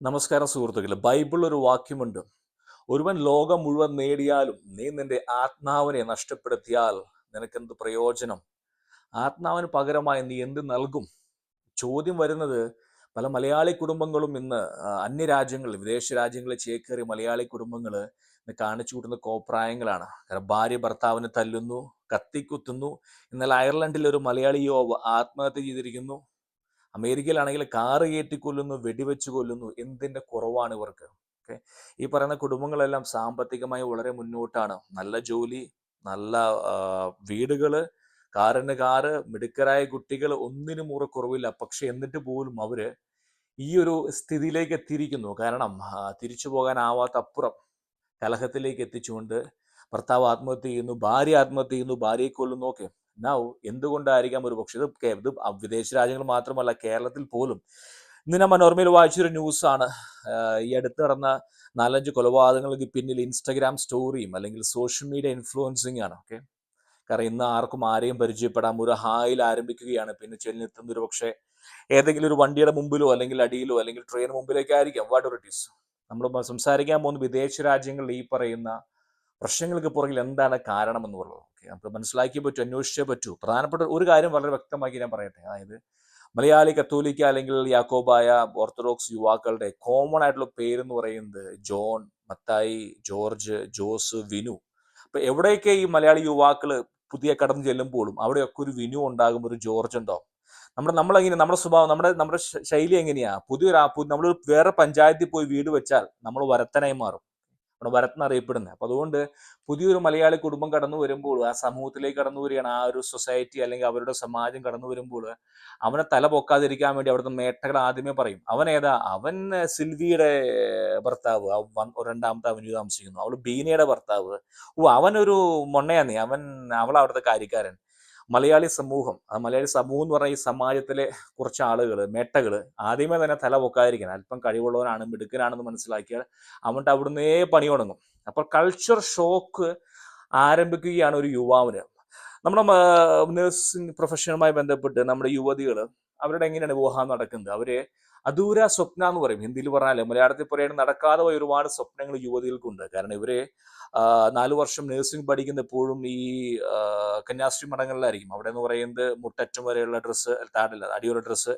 നമസ്കാരം സുഹൃത്തുക്കളെ. ബൈബിളിൽ ഒരു വാക്യമുണ്ട്. ഒരുവൻ ലോകം മുഴുവൻ നേടിയാലും നീ നിന്റെ ആത്മാവിനെ നഷ്ടപ്പെടുത്തിയാൽ നിനക്കെന്ത് പ്രയോജനം? ആത്മാവിന് പകരമായി നീ എന്ത് നൽകും? ചോദ്യം വരുന്നത് പല മലയാളി കുടുംബങ്ങളും ഇന്ന് അന്യ അന്യരാജ്യങ്ങളിൽ വിദേശ രാജ്യങ്ങളിൽ ചേക്കേറിയ മലയാളി കുടുംബങ്ങൾ ഇന്ന് കാണിച്ചു കൂട്ടുന്ന കോപ്രായങ്ങളാണ്. കാരണം ഭാര്യ ഭർത്താവിനെ തല്ലുന്നു കത്തിക്കുത്തുന്നു എന്നാൽ അയർലൻഡിൽ ഒരു മലയാളി യുവാവ് ആത്മഹത്യ ചെയ്തിരിക്കുന്നു. അമേരിക്കയിലാണെങ്കിൽ കാറ് കയറ്റി കൊല്ലുന്നു വെടിവെച്ച് കൊല്ലുന്നു എന്തിന്റെ കുറവാണ് ഇവർക്ക് ഓക്കെ ഈ പറയുന്ന കുടുംബങ്ങളെല്ലാം സാമ്പത്തികമായി വളരെ മുന്നോട്ടാണ്. നല്ല ജോലി നല്ല വീടുകൾ കാറിന് കാറ് മിടുക്കരായ കുട്ടികൾ ഒന്നിനും മുറ കുറവില്ല. പക്ഷെ എന്നിട്ട് പോലും അവർ ഈ ഒരു സ്ഥിതിയിലേക്ക് എത്തിയിരിക്കുന്നു. കാരണം തിരിച്ചു പോകാനാവാത്ത അപ്പുറം കലഹത്തിലേക്ക് എത്തിച്ചുകൊണ്ട് ഭർത്താവ് ആത്മഹത്യ ചെയ്യുന്നു ഭാര്യ ആത്മഹത്യ ചെയ്യുന്നു ഭാര്യയെ കൊല്ലുന്നു ഓക്കെ നൗ എന്തുകൊണ്ടായിരിക്കാം ഒരു പക്ഷേ ഇത് ഇത് വിദേശ രാജ്യങ്ങൾ മാത്രമല്ല കേരളത്തിൽ പോലും. ഇന്ന് ഞാൻ മനോർമയിൽ വായിച്ചൊരു ന്യൂസാണ്. ഈ അടുത്ത് നടന്ന നാലഞ്ച് കൊലപാതകങ്ങൾക്ക് പിന്നിൽ ഇൻസ്റ്റഗ്രാം സ്റ്റോറിയും അല്ലെങ്കിൽ സോഷ്യൽ മീഡിയ ഇൻഫ്ലുവൻസിങ് ആണ്. ഓക്കെ കാരണം ഇന്ന് ആർക്കും ആരെയും പരിചയപ്പെടാം ഒരു ഹായിൽ ആരംഭിക്കുകയാണ്. പിന്നെ ചെല്ലിനെത്തുന്ന ഒരു പക്ഷേ ഏതെങ്കിലും ഒരു വണ്ടിയുടെ മുമ്പിലോ അല്ലെങ്കിൽ അടിയിലോ അല്ലെങ്കിൽ ട്രെയിൻ മുമ്പിലേക്കായിരിക്കാം വാട്ട് ഇറ്റ് ഈസ് നമ്മൾ സംസാരിക്കാൻ പോകുന്ന വിദേശ രാജ്യങ്ങളിൽ ഈ പറയുന്ന പ്രശ്നങ്ങൾക്ക് പുറകിൽ എന്താണ് കാരണം എന്ന് പറയുന്നത് ഓക്കെ. നമുക്ക് മനസ്സിലാക്കിയേ പറ്റൂ അന്വേഷിച്ചേ പറ്റൂ. പ്രധാനപ്പെട്ട ഒരു കാര്യം വളരെ വ്യക്തമാക്കി ഞാൻ പറയട്ടെ. അതായത് മലയാളി കത്തോലിക്ക അല്ലെങ്കിൽ യാക്കോബായ ഓർത്തഡോക്സ് യുവാക്കളുടെ കോമൺ ആയിട്ടുള്ള പേരെന്ന് പറയുന്നത് ജോൺ മത്തായി ജോർജ് ജോസ് വിനു. അപ്പൊ എവിടെയൊക്കെ ഈ മലയാളി യുവാക്കൾ പുതിയ കടന്നു ചെല്ലുമ്പോഴും അവിടെയൊക്കെ ഒരു വിനു ഉണ്ടാകും ഒരു ജോർജ് ഉണ്ടാവും നമ്മുടെ നമ്മളെങ്ങനെ നമ്മുടെ സ്വഭാവം നമ്മുടെ നമ്മുടെ ശൈലി എങ്ങനെയാ? പുതിയൊരു നമ്മൾ വേറെ പഞ്ചായത്തിൽ പോയി വീട് വെച്ചാൽ നമ്മൾ വരത്തനായി മാറും. നമ്മുടെ ഭരത് അറിയപ്പെടുന്നത്. അപ്പൊ അതുകൊണ്ട് പുതിയൊരു മലയാളി കുടുംബം കടന്നു വരുമ്പോൾ ആ സമൂഹത്തിലേക്ക് കടന്നു വരികയാണ് ആ ഒരു സൊസൈറ്റി അല്ലെങ്കിൽ അവരുടെ സമാജം കടന്നു വരുമ്പോൾ അവനെ തല പൊക്കാതിരിക്കാൻ വേണ്ടി അവിടുത്തെ മേട്ടകൾ ആദ്യമേ പറയും. അവൻ ഏതാ? അവൻ സിൽവിയുടെ ഭർത്താവ് രണ്ടാമത്തെ അവന് താമസിക്കുന്നു. അവൾ ബീനയുടെ ഭർത്താവ്. ഓ അവനൊരു മൊണ്ണയാന്നേ. അവൻ അവൾ അവിടുത്തെ കാര്യക്കാരൻ. മലയാളി സമൂഹം മലയാളി സമൂഹം എന്ന് പറഞ്ഞാൽ ഈ സമാജത്തിലെ കുറച്ച് ആളുകൾ മേട്ടകൾ ആദ്യമേ തന്നെ തല പൊക്കാതിരിക്കണം. അല്പം കഴിവുള്ളവനാണ് മിടുക്കനാണെന്ന് മനസ്സിലാക്കിയാൽ അവന്റെ അവിടുന്നേ പണി തുടങ്ങും. അപ്പോൾ കൾച്ചർ ഷോക്ക് ആരംഭിക്കുകയാണ് ഒരു യുവാവിന്. നമ്മുടെ നഴ്സിംഗ് പ്രൊഫഷനുമായി ബന്ധപ്പെട്ട് നമ്മുടെ യുവതികൾ അവരുടെ എങ്ങനെയാണ് വിവാഹം നടക്കുന്നത്? അവരെ അദൂര സ്വപ്ന എന്ന് പറയും. ഹിന്ദിയിൽ പറഞ്ഞാൽ മലയാളത്തിൽ പറയുന്നത് നടക്കാതെ പോയ ഒരുപാട് സ്വപ്നങ്ങൾ യുവതികൾക്കുണ്ട്. കാരണം ഇവരെ നാലു വർഷം നഴ്സിംഗ് പഠിക്കുന്ന എപ്പോഴും ഈ കന്യാസ്ത്രീ മഠങ്ങളിലായിരിക്കും. അവിടെ എന്ന് പറയുന്നത് മുട്ടറ്റം വരെയുള്ള ഡ്രസ്സ് താടില്ല അടിയുള്ള ഡ്രസ്സ്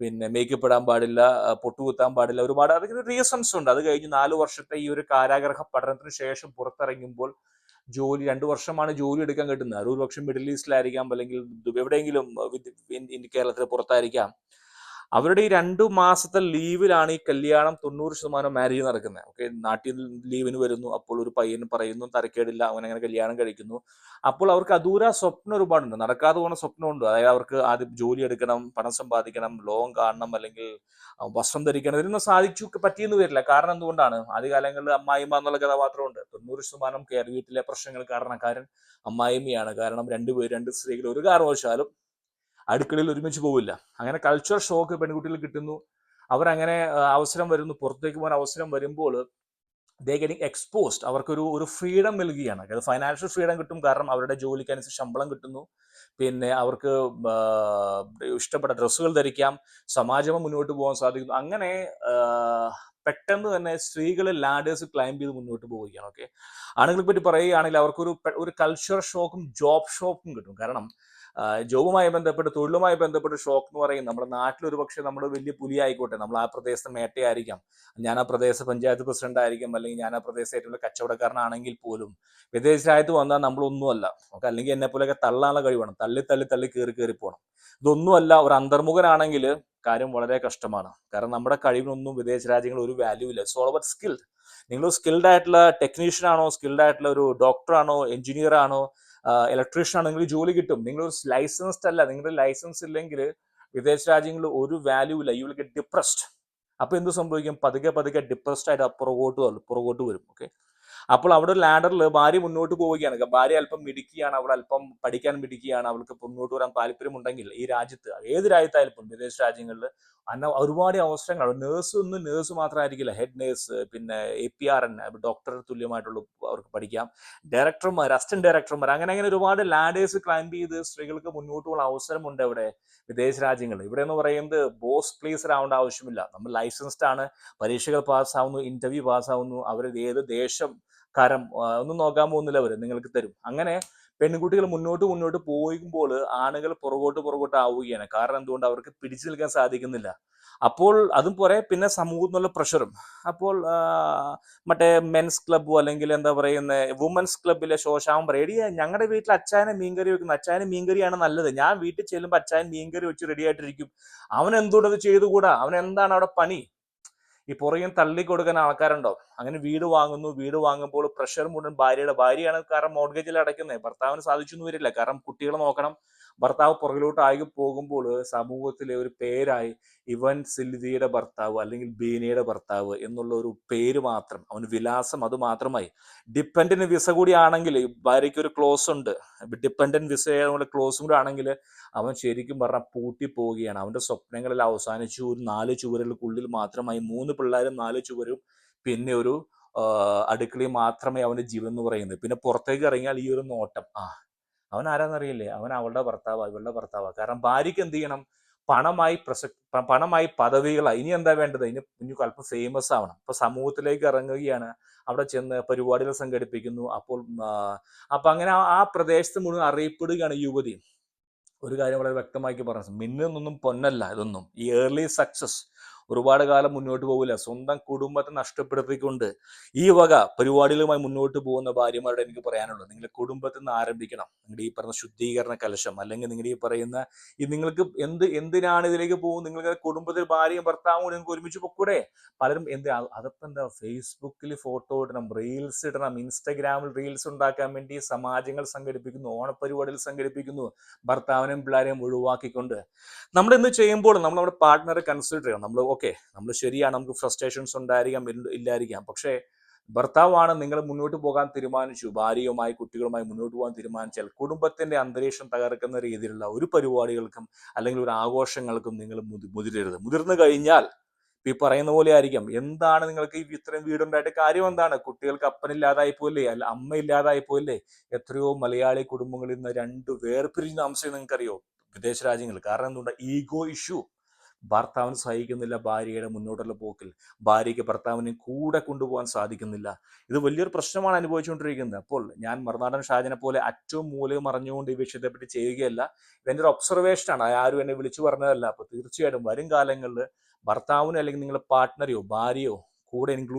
പിന്നെ മേക്കപ്പ് ഇടാൻ പാടില്ല പൊട്ടുകുത്താൻ പാടില്ല ഒരുപാട് അതൊക്കെ റീസൺസ് ഉണ്ട്. അത് കഴിഞ്ഞ് നാല് വർഷത്തെ ഈ ഒരു കാരാഗ്രഹ പഠനത്തിന് ശേഷം പുറത്തിറങ്ങുമ്പോൾ ജോലി രണ്ടു വർഷമാണ് ജോലി എടുക്കാൻ കിട്ടുന്നത്. ഒരു പക്ഷേ മിഡിൽ ഈസ്റ്റിലായിരിക്കാം അല്ലെങ്കിൽ എവിടെയെങ്കിലും കേരളത്തിന് പുറത്തായിരിക്കാം. അവരുടെ ഈ രണ്ടു മാസത്തെ ലീവിലാണ് ഈ കല്യാണം തൊണ്ണൂറ് ശതമാനം മാരേജ് നടക്കുന്നത്. ഓക്കെ നാട്ടിൽ ലീവിന് വരുന്നു അപ്പോൾ ഒരു പയ്യൻ പറയുന്നു തരക്കേടില്ല അവൻ അങ്ങനെ കല്യാണം കഴിക്കുന്നു. അപ്പോൾ അവർക്ക് അദൂര സ്വപ്നം ഒരുപാടുണ്ട്. നടക്കാതെ പോകുന്ന സ്വപ്നമുണ്ട്. അതായത് അവർക്ക് ആദ്യം ജോലി എടുക്കണം പണം സമ്പാദിക്കണം ലോകം കാണണം അല്ലെങ്കിൽ വസ്ത്രം ധരിക്കണം. ഇതിനൊന്നും സാധിച്ചു പറ്റിയെന്ന് വരില്ല. കാരണം എന്തുകൊണ്ടാണ്? ആദ്യകാലങ്ങളിൽ അമ്മായിമ്മ എന്നുള്ള കഥാപാത്രമുണ്ട്. തൊണ്ണൂറ് ശതമാനം കയറി വീട്ടിലെ പ്രശ്നങ്ങൾ കാരണക്കാരൻ അമ്മായിമ്മയാണ്. കാരണം രണ്ടുപേർ രണ്ട് സ്ത്രീകൾ ഒരു കാരണവശാലും അടുക്കളയിൽ ഒരുമിച്ച് പോവില്ല. അങ്ങനെ കൾച്ചർ ഷോക്ക് പെൺകുട്ടികൾ കിട്ടുന്നു. അവരങ്ങനെ അവസരം വരുന്നു. പുറത്തേക്ക് പോകാൻ അവസരം വരുമ്പോൾ ദേ ഗെറ്റിംഗ് എക്സ്പോസ്ഡ് അവർക്കൊരു ഒരു ഫ്രീഡം നൽകുകയാണ്. അത് ഫൈനാൻഷ്യൽ ഫ്രീഡം കിട്ടും. കാരണം അവരുടെ ജോലിക്ക് അനുസരിച്ച് ശമ്പളം കിട്ടുന്നു. പിന്നെ അവർക്ക് ഇഷ്ടപ്പെട്ട ഡ്രസ്സുകൾ ധരിക്കാം. സമാജം മുന്നോട്ട് പോകാൻ സാധിക്കുന്നു. അങ്ങനെ പെട്ടെന്ന് തന്നെ സ്ത്രീകൾ ലാഡേഴ്സ് ക്ലൈംബ് ചെയ്ത് മുന്നോട്ട് പോവുകയാണ് ഓക്കെ ആണുങ്ങളെ പറ്റി പറയുകയാണെങ്കിൽ അവർക്കൊരു ഒരു കൾച്ചർ ഷോക്കും ജോബ് ഷോക്കും കിട്ടും. കാരണം ജോബുമായി ബന്ധപ്പെട്ട് തൊഴിലുമായി ബന്ധപ്പെട്ട് ഷോക്ക് എന്ന് പറയും. നമ്മുടെ നാട്ടിലൊരു പക്ഷേ നമ്മൾ വലിയ പുലി ആയിക്കോട്ടെ നമ്മൾ ആ പ്രദേശത്തെ മേട്ടയായിരിക്കാം. ഞാൻ ആ പ്രദേശ പഞ്ചായത്ത് പ്രസിഡന്റ് ആയിരിക്കും. അല്ലെങ്കിൽ ഞാൻ ആ പ്രദേശത്തെ ഏറ്റവും കച്ചവടക്കാരനാണെങ്കിൽ പോലും വിദേശ രാജ്യത്ത് വന്നാൽ നമ്മളൊന്നുമല്ല. നമുക്ക് അല്ലെങ്കിൽ എന്നെ പോലെയൊക്കെ തള്ളാനുള്ള കഴിവാണ്. തള്ളി തള്ളി തള്ളി കയറി കയറി പോകണം ഇതൊന്നുമല്ല ഒരു അന്തർമുഖനാണെങ്കിൽ കാര്യം വളരെ കഷ്ടമാണ്. കാരണം നമ്മുടെ കഴിവിനൊന്നും വിദേശ രാജ്യങ്ങളിൽ ഒരു വാല്യൂ ഇല്ല. സോ അവർ സ്കിൽഡ് നിങ്ങൾ സ്കിൽഡ് ആയിട്ടുള്ള ടെക്നീഷ്യൻ ആണോ സ്കിൽഡ് ആയിട്ടുള്ള ഒരു ഡോക്ടർ ആണോ എഞ്ചിനീയർ ആണോ ഇലക്ട്രീഷ്യൻ ആണോ നിങ്ങൾ ജോലി കിട്ടും. നിങ്ങൾ ലൈസൻസ്ഡ് അല്ല. നിങ്ങളുടെ ലൈസൻസ് ഇല്ലെങ്കിൽ വിദേശ രാജ്യങ്ങളിൽ ഒരു വാല്യൂ ഇല്ല. യു വിൽ ഗെറ്റ് ഡിപ്രസ്ഡ് അപ്പൊ എന്ത് സംഭവിക്കും? പതുക്കെ പതുക്കെ ഡിപ്രസ്ഡ് ആയിട്ട് പുറകോട്ട് പുറകോട്ട് വരും. ഓക്കെ അപ്പോൾ അവിടെ ഒരു ലാഡറിൽ ഭാര്യ മുന്നോട്ട് പോവുകയാണ്. ഭാര്യ അല്പം മിടിക്കുകയാണ് അവിടെ അല്പം പഠിക്കാൻ മിടിക്കുകയാണ് അവൾക്ക് മുന്നോട്ട് വരാൻ താല്പര്യമുണ്ടെങ്കിൽ ഈ രാജ്യത്ത് ഏത് രാജ്യത്തായാലും വിദേശ രാജ്യങ്ങളിൽ അന്ന ഒരുപാട് അവസരങ്ങൾ. നേഴ്സ് ഒന്നും നേഴ്സ് മാത്രമായിരിക്കില്ല. ഹെഡ് നേഴ്സ് പിന്നെ A P R N doctor തുല്യമായിട്ടുള്ള അവർക്ക് പഠിക്കാം. ഡയറക്ടർമാർ അസിസ്റ്റന്റ് ഡയറക്ടർമാർ അങ്ങനെ അങ്ങനെ ഒരുപാട് ലാഡേഴ്സ് ക്ലൈംബ് ചെയ്ത് സ്ത്രീകൾക്ക് മുന്നോട്ട് അവസരമുണ്ട് ഇവിടെ വിദേശ രാജ്യങ്ങളിൽ. ഇവിടെ എന്ന് പറയുന്നത് ബോസ് പ്ലേസർ ആവേണ്ട ആവശ്യമില്ല. നമ്മൾ ലൈസൻസ്ഡ് ആണ്. പരീക്ഷകൾ പാസ്സാവുന്നു ഇന്റർവ്യൂ പാസ്സാവുന്നു അവർ ഏത് ദേശം കരം ഒന്ന് നോക്കാൻ പോകുന്നില്ല അവർ നിങ്ങൾക്ക് തരും. അങ്ങനെ പെൺകുട്ടികൾ മുന്നോട്ട് മുന്നോട്ട് പോകുമ്പോൾ ആണുകൾ പുറകോട്ട് പുറകോട്ട് ആവുകയാണ്. കാരണം എന്തുകൊണ്ട്? അവർക്ക് പിടിച്ചു നിൽക്കാൻ സാധിക്കുന്നില്ല. അപ്പോൾ അതും പോരെ പിന്നെ സമൂഹത്തിൽ നിന്നുള്ള പ്രഷറും. അപ്പോൾ മറ്റേ മെൻസ് ക്ലബ്ബോ അല്ലെങ്കിൽ എന്താ പറയുന്ന വുമൻസ് ക്ലബ്ബിലെ പറയും എടി ഞങ്ങളുടെ വീട്ടിൽ അച്ചായനെ മീൻകറി വെക്കുന്നു. അച്ചായന് മീൻകറിയാണ് നല്ലത്. ഞാൻ വീട്ടിൽ ചെല്ലുമ്പോൾ അച്ചായൻ മീൻകറി വെച്ച് റെഡി ആയിട്ടിരിക്കും. അവൻ എന്തുകൊണ്ട് അത് ചെയ്തുകൂടാ? അവൻ എന്താണ് അവിടെ പണി? ഈ പുറകെ തള്ളി കൊടുക്കാൻ ആൾക്കാരുണ്ടോ? അങ്ങനെ വീട് വാങ്ങുന്നു വീട് വാങ്ങുമ്പോൾ പ്രഷർ മുഴുവൻ ഭാര്യയുടെ ഭാര്യയാണ് കാരണം മോർഗേജിൽ അടയ്ക്കുന്നത് ഭർത്താവിന് സാധിച്ചു എന്ന് വരില്ല. കാരണം കുട്ടികളെ നോക്കണം. ഭർത്താവ് പുറകിലോട്ട് ആയി പോകുമ്പോൾ സമൂഹത്തിലെ ഒരു പേരായി ഇവൻ സിൽവിയുടെ ഭർത്താവ് അല്ലെങ്കിൽ ബീനയുടെ ഭർത്താവ് എന്നുള്ള ഒരു പേര് മാത്രം അവന് വിലാസം അത് മാത്രമായി. ഡിപ്പെൻഡന്റ് വിസ കൂടി ആണെങ്കിൽ ഭാര്യയ്ക്ക് ഒരു ക്ലോസ് ഉണ്ട്. ഡിപ്പെൻഡന്റ് വിസ ക്ലോസും കൂടി ആണെങ്കിൽ അവൻ ശരിക്കും പറഞ്ഞാൽ പൂട്ടി പോവുകയാണ്. അവന്റെ സ്വപ്നങ്ങളിൽ അവസാനിച്ചു ഒരു നാല് ചുവരുകൾക്കുള്ളിൽ മാത്രമായി മൂന്ന് പിള്ളേരും നാല് ചുവരും പിന്നെ ഒരു അടുക്കളയും മാത്രമേ അവന്റെ ജീവൻ എന്ന് പറയുന്നത്. പിന്നെ പുറത്തേക്ക് ഇറങ്ങിയാൽ ഈ ഒരു നോട്ടം ആ അവൻ ആരാന്നറിയില്ലേ അവൻ അവളുടെ ഭർത്താവാ ഇവളുടെ ഭർത്താവാ. കാരണം ഭാര്യയ്ക്ക് എന്ത് ചെയ്യണം? പണമായി പ്രസക്തി പണമായി പദവികളായി ഇനി എന്താ വേണ്ടത്? ഇനി ഇനി അല്പം ഫേമസ് ആവണം. അപ്പൊ സമൂഹത്തിലേക്ക് ഇറങ്ങുകയാണ്. അവിടെ ചെന്ന് പരിപാടികൾ സംഘടിപ്പിക്കുന്നു. അപ്പോൾ അപ്പൊ അങ്ങനെ ആ- പ്രദേശത്ത് മുഴുവൻ അറിയപ്പെടുകയാണ് യുവതി. ഒരു കാര്യം വളരെ വ്യക്തമാക്കി പറഞ്ഞു മിന്നൊന്നും പൊന്നല്ല ഇതൊന്നും. ഈ ഏർലി സക്സസ് ഒരുപാട് കാലം മുന്നോട്ട് പോകില്ല സ്വന്തം കുടുംബത്തെ നഷ്ടപ്പെടുത്തിക്കൊണ്ട് ഈ വക പരിപാടികളുമായി മുന്നോട്ട് പോകുന്ന ഭാര്യമാരോട് എനിക്ക് പറയാനുള്ളത്. നിങ്ങളുടെ കുടുംബത്തിൽ നിന്ന് ആരംഭിക്കണം. നിങ്ങളുടെ ഈ പറഞ്ഞ ശുദ്ധീകരണ കലശം അല്ലെങ്കിൽ നിങ്ങളുടെ ഈ പറയുന്ന ഈ നിങ്ങൾക്ക് എന്ത് എന്തിനാണ് ഇതിലേക്ക് പോകും നിങ്ങൾക്ക് കുടുംബത്തിൽ ഭാര്യയും ഭർത്താവും കൂടി നിങ്ങൾക്ക് ഒരുമിച്ച് പൊക്കൂടെ? പലരും എന്ത് അതപ്പം എന്താ? ഫേസ്ബുക്കിൽ ഫോട്ടോ ഇടണം റീൽസ് ഇടണം ഇൻസ്റ്റാഗ്രാമിൽ റീൽസ് ഉണ്ടാക്കാൻ വേണ്ടി സമാജങ്ങൾ സംഘടിപ്പിക്കുന്നു ഓണപ്പരിപാടികൾ സംഘടിപ്പിക്കുന്നു ഭർത്താവിനെയും പിള്ളേരെയും ഒഴിവാക്കിക്കൊണ്ട്. നമ്മൾ ഇന്ന് ചെയ്യുമ്പോൾ നമ്മൾ നമ്മുടെ പാർട്ട്ണറെ കൺസിഡർ ചെയ്യണം. നമ്മൾ ഓക്കെ നമ്മൾ ശരിയാണ് നമുക്ക് ഫ്രസ്ട്രേഷൻസ് ഉണ്ടായിരിക്കാം ഇല്ലായിരിക്കാം. പക്ഷേ ഭർത്താവാണ് നിങ്ങൾ മുന്നോട്ട് പോകാൻ തീരുമാനിച്ചു. ഭാര്യയുമായി കുട്ടികളുമായി മുന്നോട്ട് പോകാൻ തീരുമാനിച്ചാൽ കുടുംബത്തിന്റെ അന്തരീക്ഷം തകർക്കുന്ന രീതിയിലുള്ള ഒരു പരിപാടികൾക്കും അല്ലെങ്കിൽ ഒരു ആഘോഷങ്ങൾക്കും നിങ്ങൾ മുതി- മുതിരരുത്. മുതിർന്നു കഴിഞ്ഞാൽ ഈ പറയുന്ന പോലെ ആയിരിക്കാം. എന്താണ് നിങ്ങൾക്ക് ഈ ഇത്രയും വീടുണ്ടായിട്ട് കാര്യം എന്താണ്? കുട്ടികൾക്ക് അപ്പനില്ലാതായി പോയില്ലേ? അല്ല അമ്മ ഇല്ലാതായി പോയില്ലേ? എത്രയോ മലയാളി കുടുംബങ്ങളിൽ നിന്ന് രണ്ട് വേർപിരിഞ്ഞ അംശം നിങ്ങൾക്കറിയോ? വിദേശ രാജ്യങ്ങൾ കാരണം എന്തുകൊണ്ട്? Ego issue. ഭർത്താവിന് സഹിക്കുന്നില്ല ഭാര്യയുടെ മുന്നോട്ടുള്ള പോക്കിൽ. ഭാര്യയ്ക്ക് ഭർത്താവിനെ കൂടെ കൊണ്ടുപോകാൻ സാധിക്കുന്നില്ല. ഇത് വലിയൊരു പ്രശ്നമാണ് അനുഭവിച്ചുകൊണ്ടിരിക്കുന്നത്. അപ്പോൾ ഞാൻ മറുനാടൻ ഷാജിനെ പോലെ അറ്റവും മൂലയും മറിഞ്ഞുകൊണ്ട് ഈ വിഷയത്തെ പറ്റി ചെയ്യുകയല്ല ഇതെന്റെ ഒരു ഒബ്സർവേഷനാണ് ആരും എന്നെ വിളിച്ചു പറഞ്ഞതല്ല. അപ്പോൾ തീർച്ചയായിട്ടും വരും കാലങ്ങളിൽ ഭർത്താവിനോ അല്ലെങ്കിൽ നിങ്ങളുടെ പാർട്ട്ണറെയോ ഭാര്യയോ കൂടെ ഇൻക്ലൂഡ്